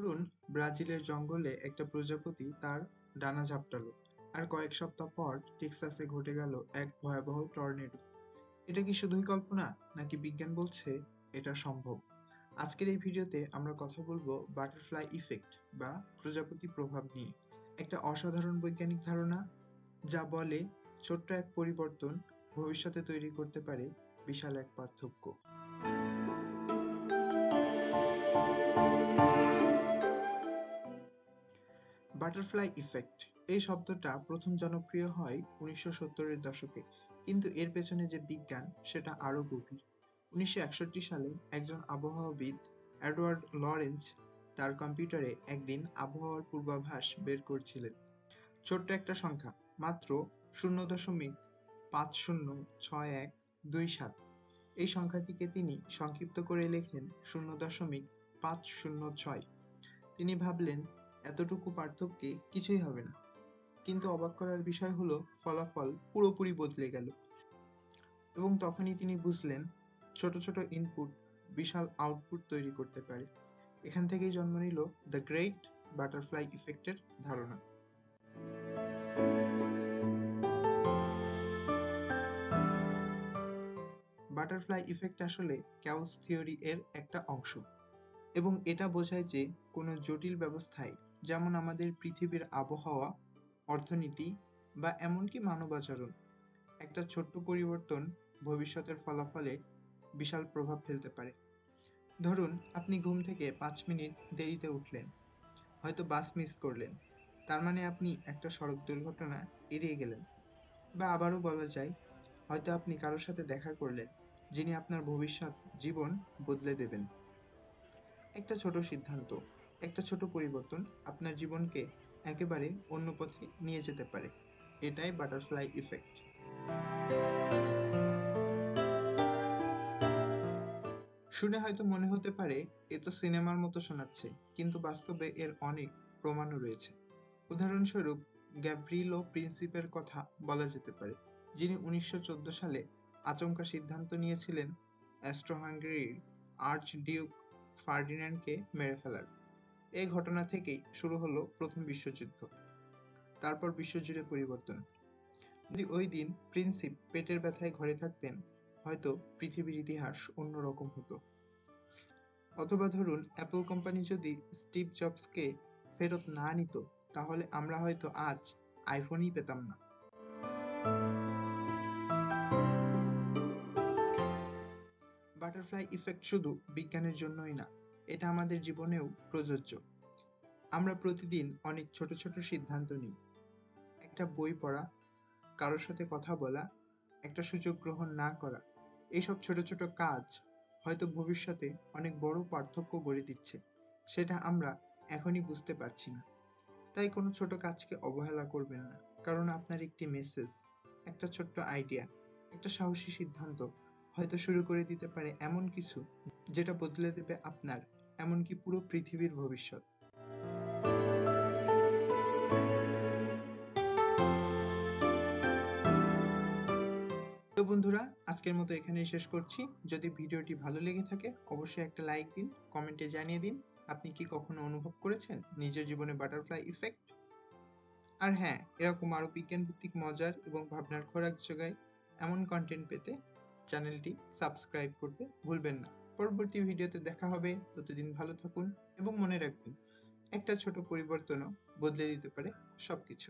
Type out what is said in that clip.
ধরুন ব্রাজিলের জঙ্গলে একটা প্রজাপতি তার ডানা ঝাপটালো আর কয়েক সপ্তাহ পর টেক্সাসে ঘটে গেল এক ভয়াবহ টর্নেডো। এটা কি শুধুই কল্পনা নাকি বিজ্ঞান বলছে এটা সম্ভব? আজকের এই ভিডিওতে আমরা কথা বলব বাটারফ্লাই ইফেক্ট বা প্রজাপতি প্রভাব নিয়ে। একটা অসাধারণ বৈজ্ঞানিক ধারণা যা বলে ছোট্ট এক পরিবর্তন ভবিষ্যতে তৈরি করতে পারে বিশাল এক পার্থক্য। Butterfly effect. এই শব্দটা প্রথম জনপ্রিয় হয় উনিশশো সত্তরের দশকে, কিন্তু এর পেছনে যে বিজ্ঞান, সেটা আরও গভীর। উনিশশো একষট্টি সালে একজন আবহাওয়াবিদ, এডওয়ার্ড লরেন্স, তার কম্পিউটারে একদিন আবহাওয়ার পূর্বাভাস বের করছিলেন। ছোট্ট একটা সংখ্যা, মাত্র শূন্য দশমিক পাঁচ শূন্য ছয় এক দুই সাত। এই সংখ্যাটিকে তিনি সংক্ষিপ্ত করে লেখেন শূন্য দশমিক পাঁচ শূন্য ছয়। তিনি ভাবলেন এতটুকু পার্থক্যে কিছুই হবে না। কিন্তু অবাক করার বিষয় হলো, ফলাফল পুরোপুরি বদলে গেল। এবং তখনই তিনি বুঝলেন, ছোট ছোট ইনপুট বিশাল আউটপুট তৈরি করতে পারে। এখান থেকেই জন্ম নিল দ্য গ্রেট বাটারফ্লাই ইফেক্টের ধারণা। বাটারফ্লাই ইফেক্ট আসলে ক্যাউস থিওরি এর একটা অংশ। এবং এটা বোঝায় যে কোনো জটিল ব্যবস্থায় যেমন আমাদের পৃথিবীর আবহাওয়া, অর্থনীতি বা এমনকি মানবাচরণ একটা ছোট্ট পরিবর্তন ভবিষ্যতের ফলাফলে বিশাল প্রভাব ফেলতে পারে। ধরুন, আপনি ঘুম থেকে পাঁচ মিনিট দেরিতে উঠলেন, হয়তো বাস মিস করলেন। তার মানে আপনি একটা সড়ক দুর্ঘটনা এড়িয়ে গেলেন। বা আবারও বলা যায়, হয়তো আপনি কারোর সাথে দেখা করলেন, যিনি আপনার ভবিষ্যৎ জীবন বদলে দেবেন। একটা ছোট সিদ্ধান্ত একটা ছোট পরিবর্তন আপনার জীবনকে একেবারে অন্য পথে নিয়ে যেতে পারে। এটাই বাটারফ্লাই ইফেক্ট শুনে হয়তো মনে হতে পারে, এ তো সিনেমার মতো শোনাচ্ছে, কিন্তু বাস্তবে এর অনেক প্রমাণও রয়েছে। উদাহরণস্বরূপ গ্যাভরিলো প্রিন্সিপের কথা বলা যেতে পারে, যিনি উনিশশো চোদ্দ সালে আচমকা সিদ্ধান্ত নিয়েছিলেন অ্যাস্ট্রো হাঙ্গেরির আর্চ ডিউক ফার্ডিন্যান্ডকে মেরে ফেলার। এই ঘটনা থেকেই শুরু হলো প্রথম বিশ্বযুদ্ধ। তারপর বিশ্বজুড়ে পরিবর্তন। যদি ওই দিন প্রিন্সিপ পেটের ব্যথায় ঘরে থাকতেন, হয়তো পৃথিবীর ইতিহাস অন্যরকম হতো। অথবা ধরুন, অ্যাপল কোম্পানি যদি স্টিভ জবসকে ফেরত না নিত, তাহলে আমরা হয়তো আজ আইফোনই পেতাম না। বাটারফ্লাই ইফেক্ট শুধু বিজ্ঞানের জন্যই না এটা আমাদের জীবনেও প্রযোজ্য। আমরা প্রতিদিন অনেক ছোট ছোট সিদ্ধান্ত নিই। একটা বই পড়া, কারোর সাথে কথা বলা, একটা সুযোগ গ্রহণ না করা, এইসব ছোট ছোট কাজ হয়তো ভবিষ্যতে অনেক বড় পার্থক্য গড়ে দিচ্ছে, সেটা আমরা এখনই বুঝতে পারছি না। তাই কোনো ছোট কাজকে অবহেলা করবেন না, কারণ আপনার একটি মেসেজ একটা ছোট্ট আইডিয়া একটা সাহসী সিদ্ধান্ত হয়তো শুরু করে দিতে পারে এমন কিছু যেটা বদলে দেবে আপনার এমনকি পুরো পৃথিবীর ভবিষ্যৎ। তো বন্ধুরা, আজকের মতো এখানেই শেষ করছি। যদি ভিডিওটি ভালো লেগে থাকে, অবশ্যই একটা লাইক দিন, কমেন্টে জানিয়ে দিন। আপনি কি কখনো অনুভব করেছেন নিজের জীবনে বাটারফ্লাই ইফেক্ট? আর হ্যাঁ এরকম আরও বিজ্ঞান ভিত্তিক মজার এবং ভাবনার খোরাক যোগায় এমন কন্টেন্ট পেতে চ্যানেলটি সাবস্ক্রাইব করতে ভুলবেন না। পরবর্তী ভিডিওতে দেখা হবে। ততদিন ভালো থাকুন এবং মনে রাখবেন, একটা ছোট পরিবর্তনও বদলে দিতে পারে সবকিছু।